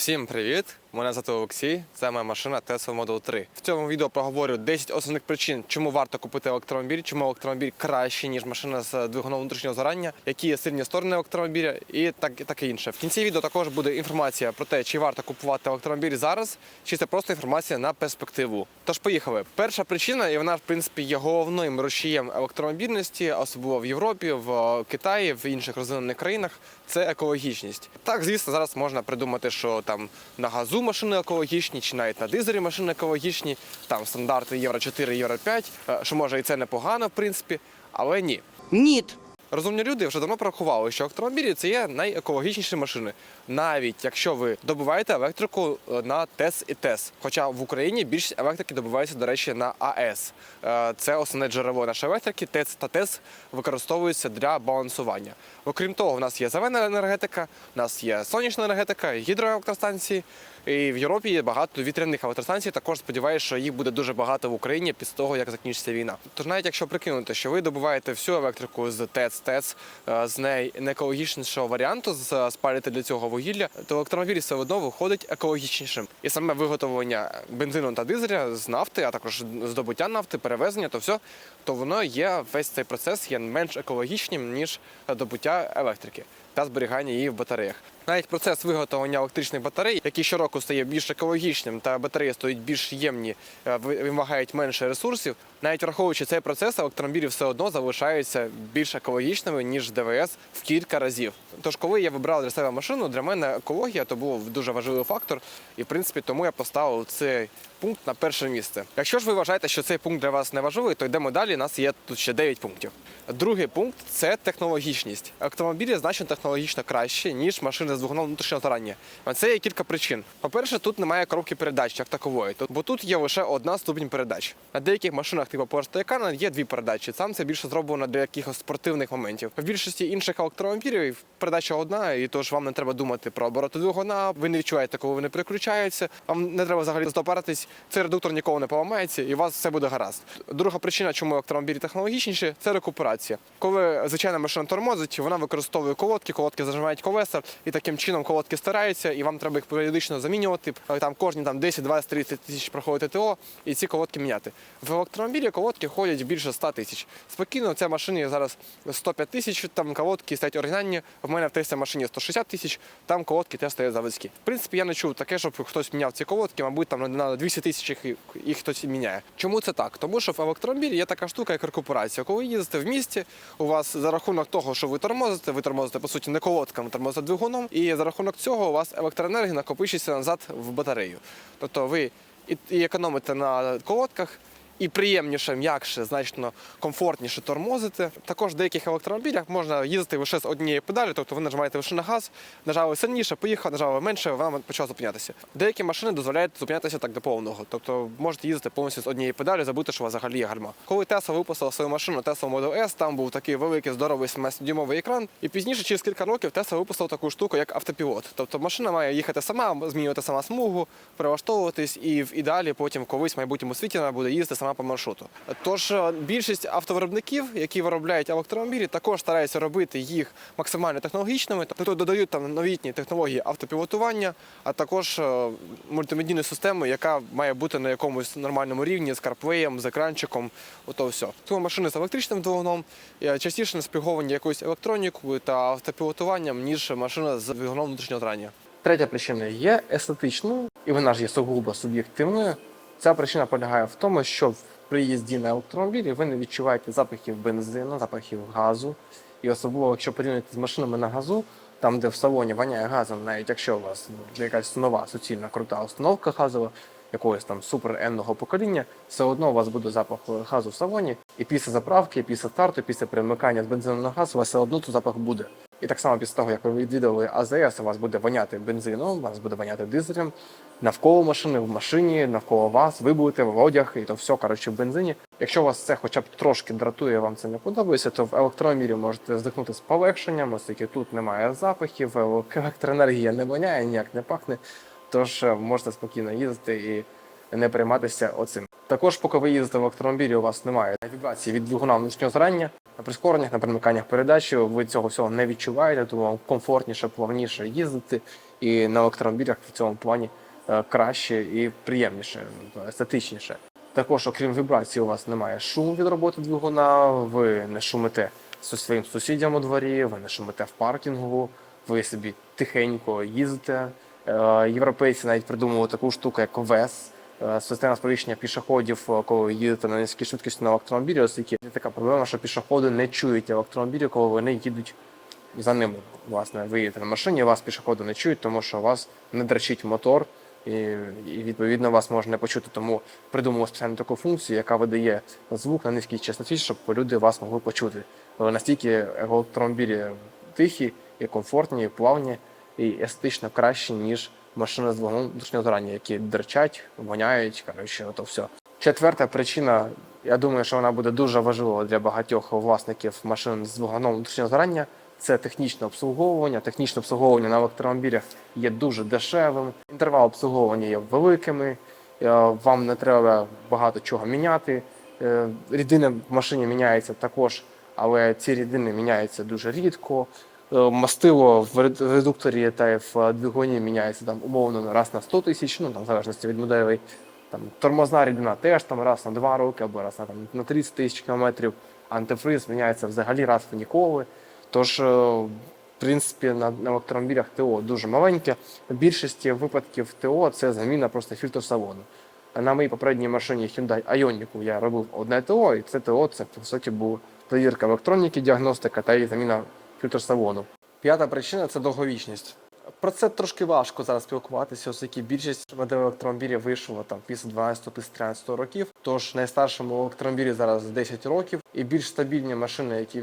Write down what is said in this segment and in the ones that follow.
Всім привіт! Мене звати Олексій. Це моя машина Tesla Model 3. В цьому відео проговорю 10 основних причин, чому варто купити електромобіль, чому електромобіль кращий, ніж машина з двигуном внутрішнього згорання, які є сильні сторони електромобіля і так таке інше. В кінці відео також буде інформація про те, чи варто купувати електромобіль зараз, чи це просто інформація на перспективу. Тож поїхали. Перша причина, і вона в принципі є головним рушієм електромобільності, особливо в Європі, в Китаї, в інших розвинених країнах. Це екологічність. Так, звісно, зараз можна придумати, що там на газу машини екологічні, чи навіть на дизелі машини екологічні, там стандарти Євро 4, Євро 5, е, що може і це непогано, в принципі, але ні. Ніт. Розумні люди вже давно порахували, що автомобілі це є найекологічніші машини, навіть якщо ви добуваєте електрику е, на ТЕС і ТЕС. Хоча в Україні більшість електрики добувається, до речі, на АЕС. Е, Це основне джерело нашої електрики. ТЕЦ та ТЕС використовуються для балансування. Окрім того, в нас є зелена енергетика, в нас є сонячна енергетика, гідроелектростанції. І в Європі є багато вітряних електростанцій. Також сподіваюся, що їх буде дуже багато в Україні після того, як закінчиться війна. Тож навіть якщо прикинути, що ви добуваєте всю електрику з ТЕЦ, ТЕЦ е, з найнекологічнішого варіанту, з спалюєте для цього вугілля, то електромобіль все одно виходить екологічнішим. І саме виготовлення бензину та дизеля з нафти, а також здобуття нафти, перевезення, то все, то воно є весь цей процес є менш екологічним ніж добуття електрики та зберігання її в батареях. Навіть процес виготовлення електричних батарей, який щороку стає більш екологічним, та батареї стають більш ємні, е, вимагають менше ресурсів. Навіть враховуючи цей процес, електромобілі все одно залишаються більш екологічними ніж ДВС в кілька разів. Тож, коли я вибрав для себе машину, для мене екологія то був дуже важливий фактор, і в принципі тому я поставив цей пункт на перше місце. Якщо ж ви вважаєте, що цей пункт для вас не важливий, то йдемо далі. У нас є тут ще 9 пунктів. Другий пункт це технологічність. Автомобілі значно технологічно краще, ніж машини з двигуном внутрішнього згорання. А Це є кілька причин. По-перше, тут немає коробки передач як такової, бо тут є лише одна ступінь передач. На деяких машинах, типу Porsche є дві передачі. Сам це більше зроблено для якихось спортивних моментів. В більшості інших електромобілів передача одна, і тож вам не треба думати про обороти двигуна. Ви не відчуваєте, коли вони переключаються. Вам не треба взагалі запаратись. Цей редуктор ніколи не поламається, і у вас все буде гаразд. Друга причина, чому електромобілі технологічніші, це рекуперація. Коли звичайна машина тормозить, вона використовує колодки, колодки зажимають колеса, і таким чином колодки стараються, і вам треба їх періодично замінювати. Там кожні там 10, 20, 30 тисяч проходить ТО, і ці колодки міняти. В електромобілі колодки ходять більше 100 тисяч. Спокійно, ця машині зараз 105 тисяч, там колодки стоять оригінальні. В мене в Тесла машині 160 тисяч, там колодки теж стоять заводські. В принципі, я не чув таке, щоб хтось міняв ці колодки, мабуть, там на 200 тисяч їх, їх хтось міняє. Чому це так? Тому що в електромобілі є така штука, як рекуперація. Коли ви їздите в місті, у вас за рахунок того, що ви тормозите, ви тормозите по суті не колодками, ви тормозите двигуном, і за рахунок цього у вас електроенергія накопичується назад в батарею. Тобто ви і економите на колодках. І приємніше, м'якше, значно комфортніше тормозити. Також в деяких електромобілях можна їздити лише з однієї педалі, тобто ви нажимаєте лише на газ, нажали сильніше, поїхав, нажали менше, вона почала зупинятися. Деякі машини дозволяють зупинятися так до повного, тобто можете їздити повністю з однієї педалі, забути, що у вас взагалі є гальма. Коли Tesla випустила свою машину Tesla Model S, там був такий великий здоровий 17-дюймовий екран. І пізніше, через кілька років, Tesla випустила таку штуку, як автопілот. Тобто машина має їхати сама, змінювати сама смугу, прилаштовуватись, і в ідеалі потім колись в майбутньому світі вона буде їздити сама по маршруту. Тож е, більшість автовиробників, які виробляють електромобілі, також стараються робити їх максимально технологічними, тобто додають там новітні технології автопілотування, а також е, мультимедійну систему, яка має бути на якомусь нормальному рівні з карплеєм, з екранчиком. Ото все. Тому машини з електричним двигуном е, частіше наспіговані якоюсь електронікою та автопілотуванням, ніж машина з двигуном внутрішнього зрання. Третя причина є естетичною, і вона ж є сугубо суб'єктивною. Ця причина полягає в тому, що в приїзді на електромобілі ви не відчуваєте запахів бензину, запахів газу. І особливо, якщо порівняти з машинами на газу, там, де в салоні воняє газом, навіть якщо у вас ну, якась нова суцільна крута установка газова, якогось там супер енного покоління, все одно у вас буде запах газу в салоні, і після заправки, після старту, після перемикання з бензину на газ, у вас все одно тут запах буде. І так само після того, як ви відвідали АЗС, у вас буде воняти бензином, у вас буде воняти дизелем, навколо машини, в машині, навколо вас, ви будете в одяг, і то все коротше в бензині. Якщо вас це хоча б трошки дратує, вам це не подобається, то в електромірі можете здихнути з полегшенням, оскільки тут немає запахів, електроенергія не воняє, ніяк не пахне. Тож е, можете спокійно їздити і не перейматися оцим. Також, поки ви їздите в електромобілі, у вас немає вібрації від двигуна внутрішнього зрання. На прискореннях, на перемиканнях передач ви цього всього не відчуваєте, тому вам комфортніше, плавніше їздити. і на електромобілях в цьому плані е, краще і приємніше, естетичніше. Також, окрім вібрації, у вас немає шуму від роботи двигуна, ви не шумите зі своїм сусідям у дворі, ви не шумите в паркінгу, ви собі тихенько їздите. Е, Європейці навіть придумали таку штуку, як ВЕС, система сповіщення пішоходів, е, коли ви їдете на низькій швидкості на електромобілі, оскільки є така проблема, що пішоходи не чують електромобілі, коли вони їдуть за ними. Власне, ви їдете на машині, вас пішоходи не чують, тому що у вас не драчить мотор, і, і відповідно вас можна не почути. Тому придумали спеціальну таку функцію, яка видає звук на низькій частоті, щоб люди вас могли почути. Але настільки електромобілі тихі і комфортні, і плавні, і естетично кращі, ніж машини з двигуном внутрішнього згорання, які дрчать, воняють. Коротше, ото все. Четверта причина, я думаю, що вона буде дуже важлива для багатьох власників машин з двигуном внутрішнього згорання. Це технічне обслуговування. Технічне обслуговування на електромобілях є дуже дешевим. Інтервал обслуговування є великими. е, Вам не треба багато чого міняти. Е, Рідини в машині міняються також, але ці рідини міняються дуже рідко. Е, Мастило в редукторі та в двигуні міняється там умовно раз на 100 тисяч, ну там в залежності від моделей. Там тормозна рідина теж там раз на 2 роки або раз на там на 30 тисяч кілометрів. Антифриз міняється взагалі раз в ніколи. Тож, е, в принципі, на, на електромобілях ТО дуже маленьке. В більшості випадків ТО це заміна просто фільтру салону. На моїй попередній машині Hyundai Ioniq я робив одне ТО, і це ТО це по суті була перевірка електроніки, діагностика та і заміна фільтру салону. П'ята причина це довговічність. Про це трошки важко зараз спілкуватися, оскільки більшість моделей електромобілів вийшло там після 12 після 13 років. Тож найстаршому електромобілі зараз 10 років, і більш стабільні машини, які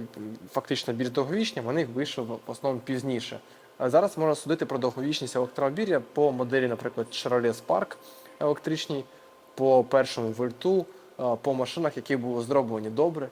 фактично більш довговічні, вони вийшли в основному пізніше. А зараз можна судити про довговічність електромобіля по моделі, наприклад, Chevrolet Spark електричній, по першому вольту, по машинах, які були зроблені добре.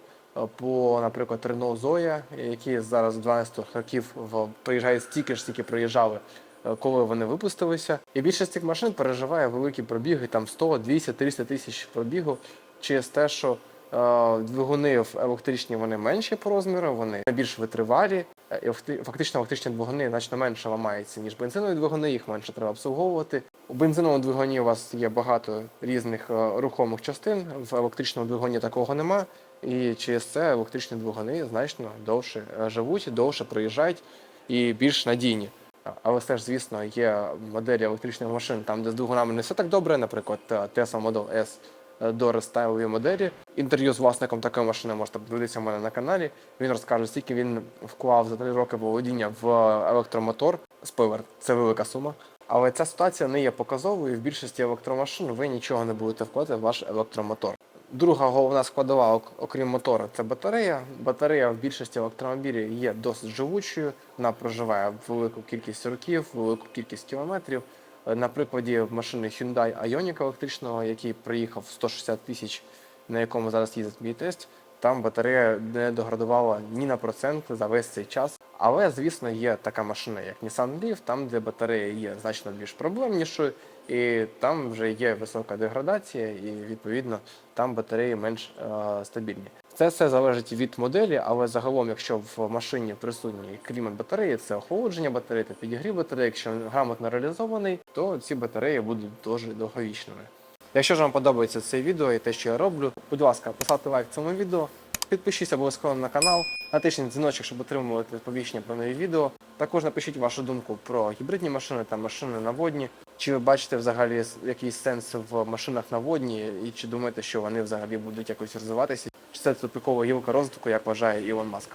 По, наприклад, Renault Zoe, які зараз з 12 років в приїжджають стільки ж, стільки приїжджали, е, коли вони випустилися. І більшість цих машин переживає великі пробіги, там 100, 200, 300 тисяч пробігу, через те, що е, двигуни в електричні вони менші по розміру, вони більш витривалі. Е, і Фактично електричні двигуни значно менше ламаються, ніж бензинові двигуни, їх менше треба обслуговувати. У бензиновому двигуні у вас є багато різних рухомих частин, в електричному двигуні такого нема. І через це електричні двигуни значно довше е, живуть, довше проїжджають і більш надійні. Але все ж, звісно, є моделі електричних машин, там, де з двигунами не все так добре, наприклад, е, Tesla Model S е, до рестайлові моделі. Інтерв'ю з власником такої машини можете подивитися в мене на каналі. Він розкаже, скільки він вклав за три роки володіння в електромотор. Спойлер, це велика сума. Але ця ситуація не є показовою. В більшості електромашин ви нічого не будете вкладати в ваш електромотор. Друга головна складова, окрім мотора, це батарея. Батарея в більшості електромобілів є досить живучою. Вона проживає велику кількість років, велику кількість кілометрів. Е, На прикладі машини Hyundai Ioniq електричного, який приїхав 160 тисяч, на якому зараз їздить мій тест, там батарея не доградувала ні на процент за весь цей час. Але, звісно, є така машина, як Nissan Leaf, там, де батарея є значно більш проблемнішою, і там вже є висока деградація, і відповідно там батареї менш е, стабільні. Це все залежить від моделі, але загалом, якщо в машині присутній клімат батареї, це охолодження батареї та підігрів батареї, якщо він грамотно реалізований, то ці батареї будуть дуже довговічними. Якщо ж вам подобається це відео і те, що я роблю, будь ласка, поставте лайк цьому відео, підпишіться обов'язково на канал, натисніть дзвіночок, щоб отримувати сповіщення про нові відео. Також напишіть вашу думку про гібридні машини та машини на водні. Чи ви бачите взагалі якийсь сенс в машинах на водні, і чи думаєте, що вони взагалі будуть якось розвиватися? Чи це тупикова гілка розвитку, як вважає Ілон Маск?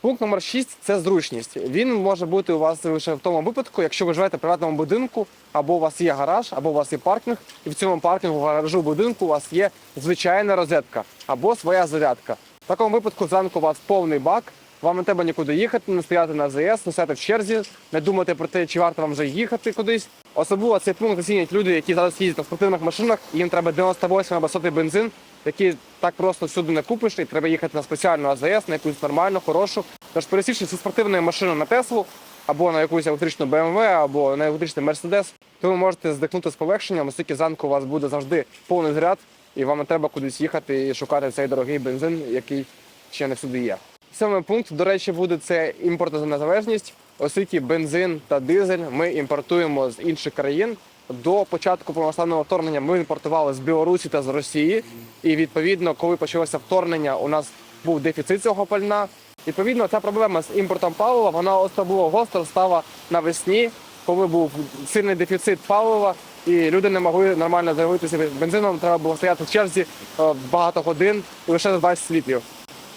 Пункт номер 6 – це зручність. Він може бути у вас лише в тому випадку, якщо ви живете в приватному будинку, або у вас є гараж, або у вас є паркінг, і в цьому паркінгу, гаражу, будинку у вас є звичайна розетка або своя зарядка. В такому випадку зранку у вас повний бак, вам не треба нікуди їхати, не стояти на ЗС, не стояти в черзі, не думати про те, чи варто вам вже їхати кудись. Особливо цей пункт оцінюють люди, які зараз їздять на спортивних машинах, і їм треба 98 або 100 бензин, який так просто всюди не купиш, і треба їхати на спеціальну АЗС, на якусь нормальну, хорошу. Тож пересівши зі спортивної машини на Теслу, або на якусь електричну BMW, або на електричний Mercedes, то ви можете здихнути з полегшенням, оскільки зранку у вас буде завжди повний заряд, і вам не треба кудись їхати і шукати цей дорогий бензин, який ще не всюди є. Сьомий пункт, до речі, буде це імпортозалежність. оскільки бензин та дизель ми імпортуємо з інших країн. До початку повномасштабного вторгнення ми імпортували з Білорусі та з Росії. І відповідно, коли почалося вторгнення, у нас був дефіцит цього пальна. Відповідно, ця проблема з імпортом палива вона особливо гостро стала навесні, коли був сильний дефіцит палива, і люди не могли нормально заявитися бензином. Треба було стояти в черзі е, багато годин і лише за 20 літрів.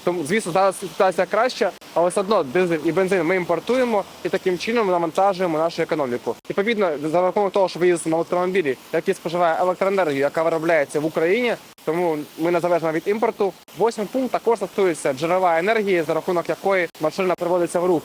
Тому, звісно, зараз ситуація краща, але все одно дизель і бензин ми імпортуємо і таким чином навантажуємо нашу економіку. Відповідно, за рахунок того, що ви їздите на електромобілі, який споживає електроенергію, яка виробляється в Україні, тому ми незалежно від імпорту. Восьмий пункт також стосується джерела енергії, за рахунок якої машина приводиться в рух.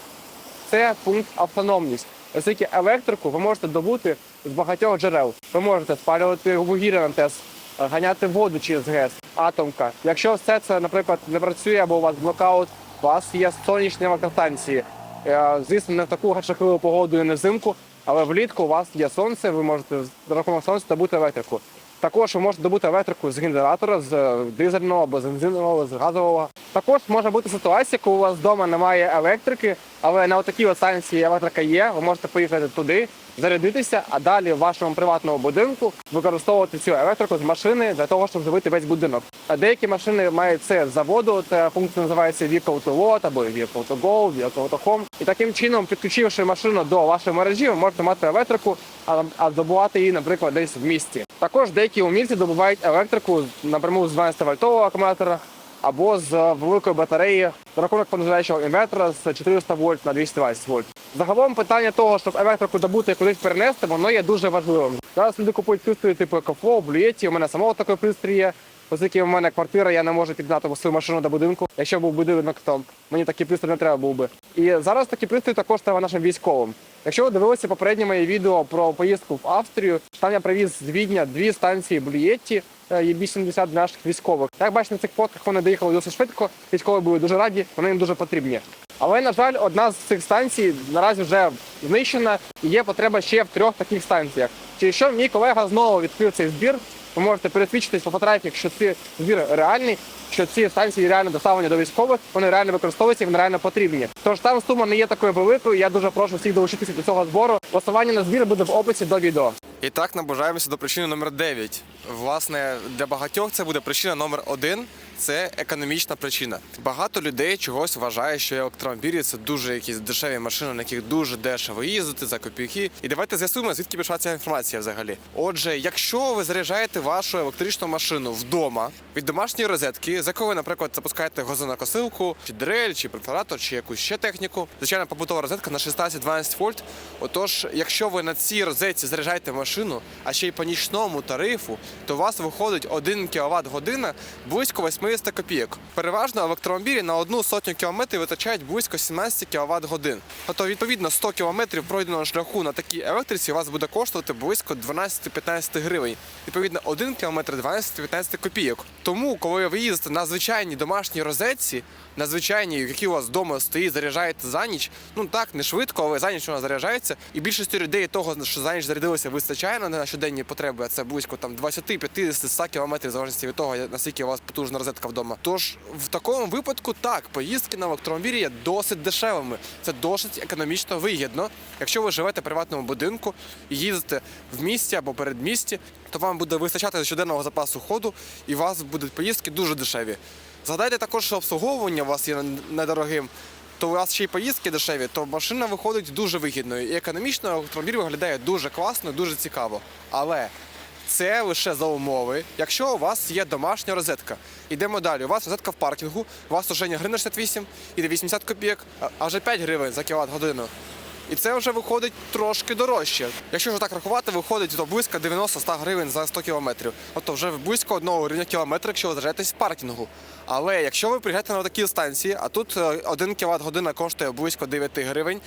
Це пункт автономність. Оскільки електрику ви можете добути з багатьох джерел. Ви можете спалювати вугілля на ТЕС, ганяти воду через ГЕС, атомка. Якщо все це, наприклад, не працює або у вас блокаут, у вас є сонячні електростанції. Е, Звісно, не в таку жахливу погоду і не взимку, але влітку у вас є сонце, ви можете за рахунок сонця добути електрику. Також ви можете добути електрику з генератора, з е, дизельного або з бензинового, з газового. Також може бути ситуація, коли у вас вдома немає електрики, але на такій от станції електрика є. Ви можете поїхати туди, зарядитися, а далі в вашому приватному будинку використовувати цю електрику з машини для того, щоб живити весь будинок. А деякі машини мають це з заводу. Ця функція називається Vehicle to Load або Vehicle to Go, Vehicle to Home. І таким чином, підключивши машину до вашої мережі, ви можете мати електрику, а, здобувати її, наприклад, десь в місті. Також деякі умільці добувають електрику напряму з 12 вольтового акумулятора або з великої батареї за рахунок понижаючого інвертора з 400 вольт на 220 вольт. Загалом питання того, щоб електрику добути і кудись перенести, воно є дуже важливим. Зараз люди купують пристрої типу Blue Yeti, у мене самого такий пристрій є. Оскільки в мене квартира, я не можу підняти свою машину до будинку. Якщо був будинок, то мені такий пристрій не треба був би. І зараз такі пристрої також треба нашим військовим. Якщо ви дивилися попереднє моє відео про поїздку в Австрію, там я привіз з Відня дві станції Блієтті є 80 наших військових. Як бачите, на цих фотках вони доїхали досить швидко. Військові були дуже раді, вони їм дуже потрібні. Але на жаль, одна з цих станцій наразі вже знищена і є потреба ще в трьох таких станціях. Через що мій колега знову відкрив цей збір. Ви можете пересвідчитись по фотографіях, що цей збір реальний, що ці станції реально доставлені до військових, вони реально використовуються, і вони реально потрібні. Тож там сума не є такою великою. Я дуже прошу всіх долучитися до цього збору. Посилання на збір буде в описі до відео. І так наближаємося до причини номер 9. Власне, для багатьох це буде причина номер 1 це економічна причина. Багато людей чогось вважає, що електромобілі це дуже якісь дешеві машини, на яких дуже дешево їздити за копійки. І давайте з'ясуємо, звідки пішла ця інформація взагалі. Отже, якщо ви заряджаєте вашу електричну машину вдома від домашньої розетки, з якої, наприклад, запускаєте газонокосилку, чи дрель, чи перфоратор, чи якусь ще техніку, звичайно, побутова розетка на 16-12 вольт. Отож, якщо ви на цій розетці заряджаєте машину, а ще й по нічному тарифу, то у вас виходить 1 кВт година близько 80 копійок. Переважно електромобілі на одну сотню кілометрів витрачають близько 17 кВт годин. Тобто, відповідно, 100 кілометрів пройденого шляху на такій електриці у вас буде коштувати близько 12-15 гривень. Відповідно, 1 кілометр 12-15 копійок. Тому, коли ви їздите на звичайній домашній розетці, на звичайній, які у вас вдома стоїть, заряджаєте за ніч. Ну так, не швидко, але за ніч вона заряджається. І більшості людей того, що за ніч зарядилося, вистачає на щоденні потреби. а Це близько там 20, 50, 100 кілометрів, в залежності від того, наскільки у вас потужна розетка вдома. Тож в такому випадку так, поїздки на електромобілі є досить дешевими. Це досить економічно вигідно. Якщо ви живете в приватному будинку і їздите в місті або передмісті, то вам буде вистачати щоденного запасу ходу, і у вас будуть поїздки дуже дешеві. Згадайте також, що обслуговування у вас є недорогим, то у вас ще й поїздки дешеві, то машина виходить дуже вигідною. І економічно автомобіль виглядає дуже класно, дуже цікаво. Але це лише за умови, якщо у вас є домашня розетка. Йдемо далі. У вас розетка в паркінгу, у вас уже не гривня 68, іде 80 копійок, а вже 5 гривень за кіловат годину. І це вже виходить трошки дорожче. Якщо ж так рахувати, виходить то близько 90-100 гривень за 100 кілометрів. Тобто вже близько одного гривня кілометра, якщо ви заряджаєтесь в паркінгу. Але якщо ви приїжджаєте на такі станції, а тут 1 кВт година коштує близько 9 гривень,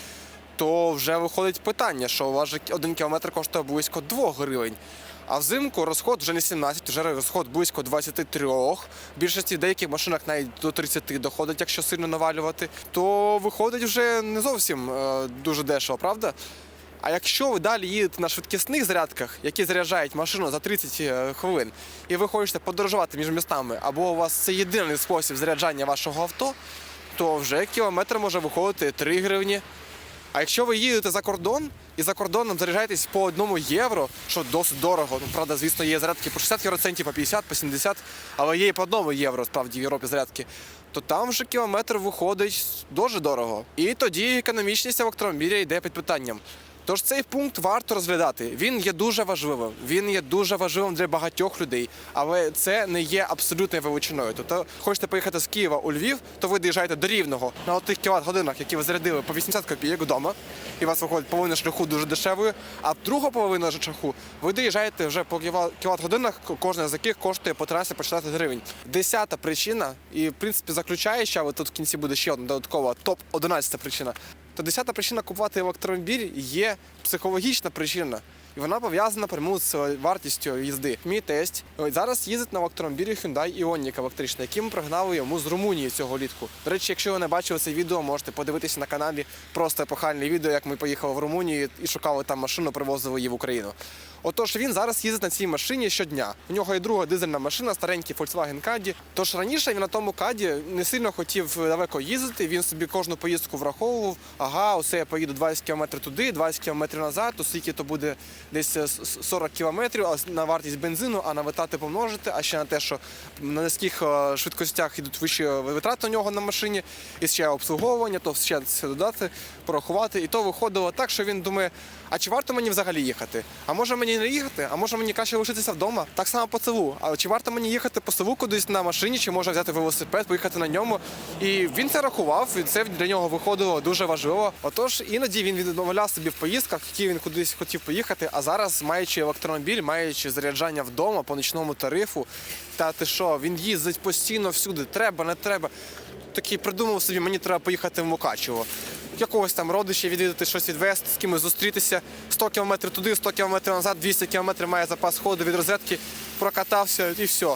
то вже виходить питання, що у вас же 1 кілометр коштує близько 2 гривень. А взимку розход вже не 17, вже розход близько 23. В більшості деяких машинах навіть до 30 доходить, якщо сильно навалювати, то виходить вже не зовсім е, дуже дешево, правда? А якщо ви далі їдете на швидкісних зарядках, які заряджають машину за 30 е, хвилин, і ви хочете подорожувати між містами, або у вас це єдиний спосіб заряджання вашого авто, то вже кілометр може виходити 3 гривні. А якщо ви їдете за кордон і за кордоном заряджаєтесь по одному євро, що досить дорого. Ну правда, звісно, є зарядки по 60 євроцентів, по 50, по 70, але є і по одному євро, справді в Європі зарядки. То там вже кілометр виходить дуже дорого. І тоді економічність електромобіля йде під питанням. Тож цей пункт варто розглядати. Він є дуже важливим. Він є дуже важливим для багатьох людей, але це не є абсолютною величиною. Тобто, хочете поїхати з Києва у Львів, то ви доїжджаєте до рівного на тих кіловат годинах, які ви зарядили по 80 копійок вдома, і вас виходить половина шляху дуже дешевою. А другу половину шляху ви доїжджаєте вже по кіловат годинах, кожна з яких коштує по 13 по 14 гривень. Десята причина, і в принципі заключаюча, але тут в кінці буде ще одна додаткова топ 11 причина. То десята причина купувати електромобіль є психологічна причина. І вона пов'язана прямо з вартістю їзди. Мій тесть зараз їздить на електромобілі Hyundai Ioniq електричний, який ми пригнали йому з Румунії цього літку. До речі, якщо ви не бачили це відео, можете подивитися на каналі просто епохальне відео, як ми поїхали в Румунію і шукали там машину, привозили її в Україну. Отож, він зараз їздить на цій машині щодня. У нього є друга дизельна машина, старенький Volkswagen Caddy. Тож раніше він на тому каді не сильно хотів далеко їздити. Він собі кожну поїздку враховував. Ага, оце я поїду 20 км туди, 20 км назад, то скільки то буде десь е, с- 40 км на вартість бензину, а на витрати помножити, а ще на те, що на низьких е, швидкостях йдуть вищі витрати у нього на машині, і ще обслуговування, то ще це додати, порахувати. І то виходило так, що він думає, а чи варто мені взагалі їхати? А може мені не їхати? А може мені краще лишитися вдома? Так само по селу. А чи варто мені їхати по селу кудись на машині, чи може взяти велосипед, поїхати на ньому? І він це рахував, і це для нього виходило дуже важливо. Отож, іноді він відмовляв собі в поїздках, які він кудись хотів поїхати. А зараз, маючи електромобіль, маючи заряджання вдома по нічному тарифу, та ти що, він їздить постійно всюди. Треба, не треба. Такий придумав собі, мені треба поїхати в Мукачево. Якогось там родича відвідати щось відвести, з кимось зустрітися. 100 км туди, 100 км назад, 200 км має запас ходу від розетки, прокатався і все.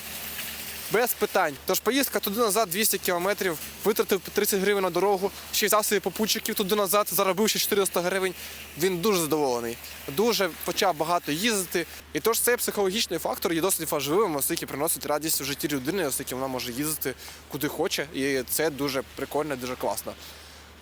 Без питань. Тож поїздка туди назад 200 кілометрів, витратив 30 гривень на дорогу, ще й взяв собі попутчиків туди назад, заробив ще 400 гривень. Він дуже задоволений. Дуже почав багато їздити. І тож цей психологічний фактор є досить важливим, оскільки приносить радість в житті людини, оскільки вона може їздити куди хоче, і це дуже прикольно, дуже класно.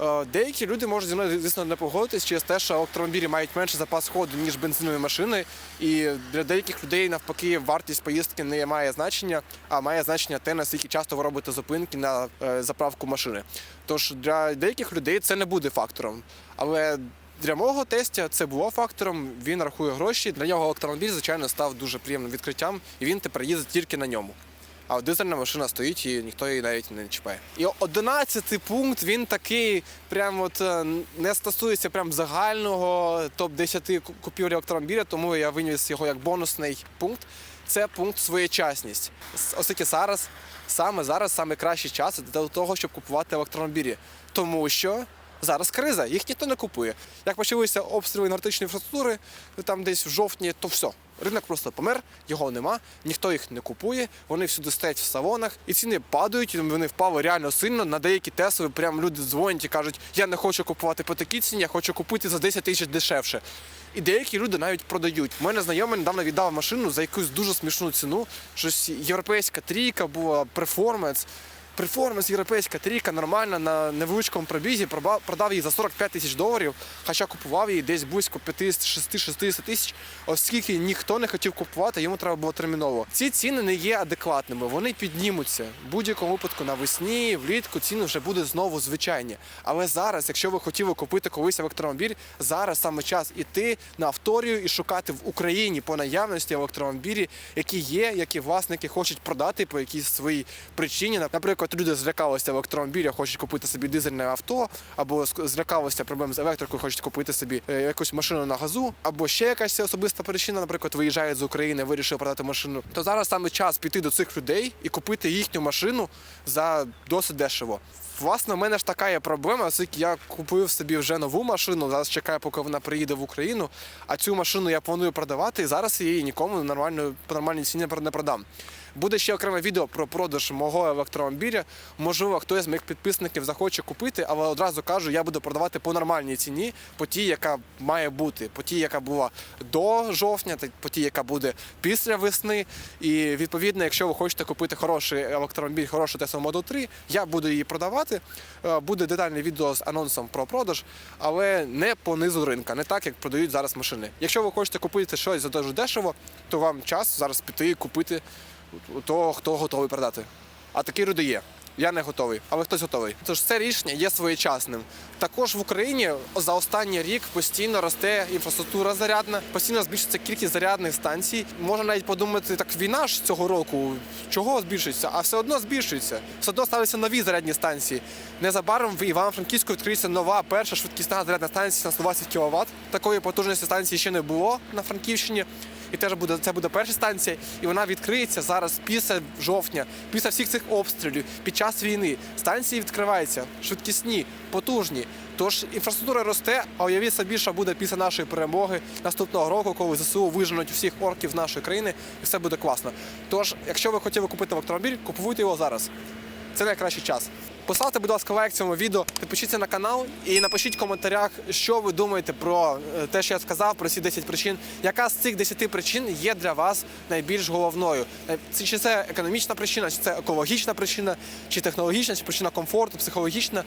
Е, Деякі люди можуть зі мною, звісно, не погодитись через те, що електромобілі мають менше запас ходу, ніж бензинові машини. І для деяких людей навпаки вартість поїздки не має значення, а має значення те, наскільки часто ви робите зупинки на е, заправку машини. Тож для деяких людей це не буде фактором. Але для мого тестя це було фактором. Він рахує гроші. Для нього електромобіль, звичайно, став дуже приємним відкриттям, і він тепер їздить тільки на ньому. А дизельна машина стоїть і ніхто її навіть не чіпає. І одинадцятий пункт він такий, прям от е, не стосується прям загального топ 10 купівель електромобіля, тому я виніс його як бонусний пункт. Це пункт своєчасність. Оскільки зараз, саме зараз, саме кращий час для того, щоб купувати електромобілі. Тому що зараз криза, їх ніхто не купує. Як почалися обстріли енергетичної інфраструктури, там десь в жовтні, то все. Ринок просто помер, його нема, ніхто їх не купує, вони всюди стоять в салонах, і ціни падають, вони впали реально сильно. На деякі Тесли прям люди дзвонять і кажуть, я не хочу купувати по такій ціні, я хочу купити за 10 тисяч дешевше. І деякі люди навіть продають. У мене знайомий недавно віддав машину за якусь дуже смішну ціну. Щось європейська трійка була, перформанс. Перформанс європейська трійка нормальна на невеличкому пробізі, продав її за 45 тисяч доларів, хоча купував її десь близько 56-60 тисяч, оскільки ніхто не хотів купувати, йому треба було терміново. Ці ціни не є адекватними, вони піднімуться. В будь-якому випадку навесні, влітку ціни вже будуть знову звичайні. Але зараз, якщо ви хотіли купити колись електромобіль, зараз саме час іти на авторію і шукати в Україні по наявності електромобілі, які є, які власники хочуть продати по якійсь своїй причині. Наприклад, люди злякалися електромобіля, хочуть купити собі дизельне авто, або злякалися проблем з електрикою, хочуть купити собі е, якусь машину на газу, або ще якась особиста причина, наприклад, виїжджають з України, вирішили продати машину. То зараз саме час піти до цих людей і купити їхню машину за досить дешево. Власне, у мене ж така є проблема, оскільки я купив собі вже нову машину. Зараз чекаю, поки вона приїде в Україну. А цю машину я планую продавати, і зараз її нікому нормально по нормальній ціні не продам. Буде ще окреме відео про продаж мого електромобіля. Можливо, хтось з моїх підписників захоче купити, але одразу кажу, я буду продавати по нормальній ціні, по тій, яка має бути, по тій, яка була до жовтня, по тій, яка буде після весни. І відповідно, якщо ви хочете купити хороший електромобіль, хорошу Tesla Model 3, я буду її продавати. Е, Буде детальне відео з анонсом про продаж, але не по низу ринка, не так, як продають зараз машини. Якщо ви хочете купити щось за дуже дешево, то вам час зараз піти купити того, хто готовий продати. А такі люди є. Я не готовий, але хтось готовий. Тож це рішення є своєчасним. Також в Україні за останній рік постійно росте інфраструктура зарядна, постійно збільшується кількість зарядних станцій. Можна навіть подумати, так війна ж цього року чого збільшується, а все одно збільшується. Все одно ставляться нові зарядні станції. Незабаром в Івано-Франківську відкриється нова перша швидкісна зарядна станція на 120 кВт. Такої потужності станції ще не було на Франківщині. І теж буде це буде перша станція, і вона відкриється зараз після жовтня, після всіх цих обстрілів, під час війни. Станції відкриваються швидкісні, потужні. Тож інфраструктура росте, а уявіть собі, що буде після нашої перемоги наступного року, коли ЗСУ виженуть всіх орків з нашої країни, і все буде класно. Тож, якщо ви хотіли купити автомобіль, купуйте його зараз. Це найкращий час. Поставте, будь ласка, лайк цьому відео, підпишіться на канал і напишіть в коментарях, що ви думаєте про е, те, що я сказав, про ці 10 причин. Яка з цих 10 причин є для вас найбільш головною? Е, Чи це економічна причина, чи це екологічна причина, чи технологічна, чи причина комфорту, психологічна?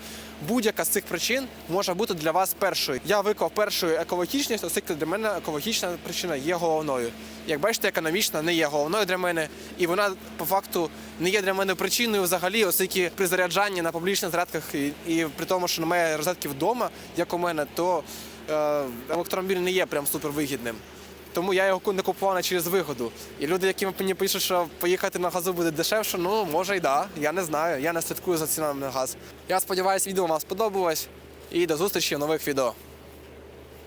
Будь-яка з цих причин може бути для вас першою. Я виклав першою екологічність, оскільки для мене екологічна причина є головною. Як бачите, економічна не є головною для мене, і вона по факту не є для мене причиною взагалі, оскільки при заряджанні на публічних зарядках і, і при тому, що немає розетки вдома, як у мене, то е, електромобіль не є прям супервигідним. Тому я його не купував не через вигоду. І люди, які мені пишуть, що поїхати на газу буде дешевше, ну може й да. Я не знаю. Я не слідкую за цінами на газ. Я сподіваюся, відео вам сподобалось. І до зустрічі в нових відео.